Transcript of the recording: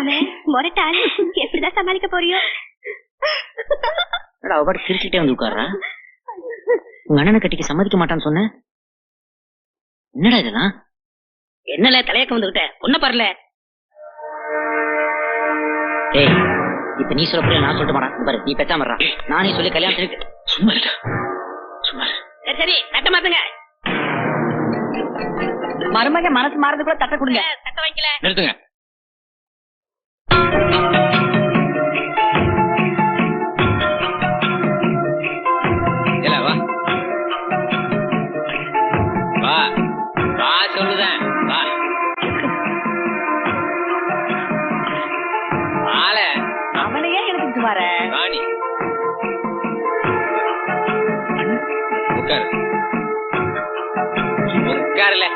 மாமே முரட்டாள் எப்படிதான் சமாளிக்க போறியோ? அவ பாட்டு சிரிச்சுட்டே வந்து உட்கார்றா. உங்க அண்ணனை கட்டிக்க சம்மதிக்க மாட்டான்னு சொன்ன? என்னடா இதெல்லாம்? என்னல தலையக்க வந்துகிட்ட? பொண்ண பாருல. ஏய் இப்ப நீ சொல்ல போறியா நான் சொல்லிட்டு இங்க பாரு நீ பேசாம. நானே சொல்லி கல்யாணத்துக்கு சும்மா சும்மா. சரி சரி தட்ட மாத்துங்க. மருமக மனசு மாறது கூட தட்ட கொடுங்க. தட்ட வைக்கல. நிறுத்துங்க. வா. வா சொல்லுதேன். வா. வால அவனையே எனக்கு வர? ராணி. உட்காரு. உட்காருல.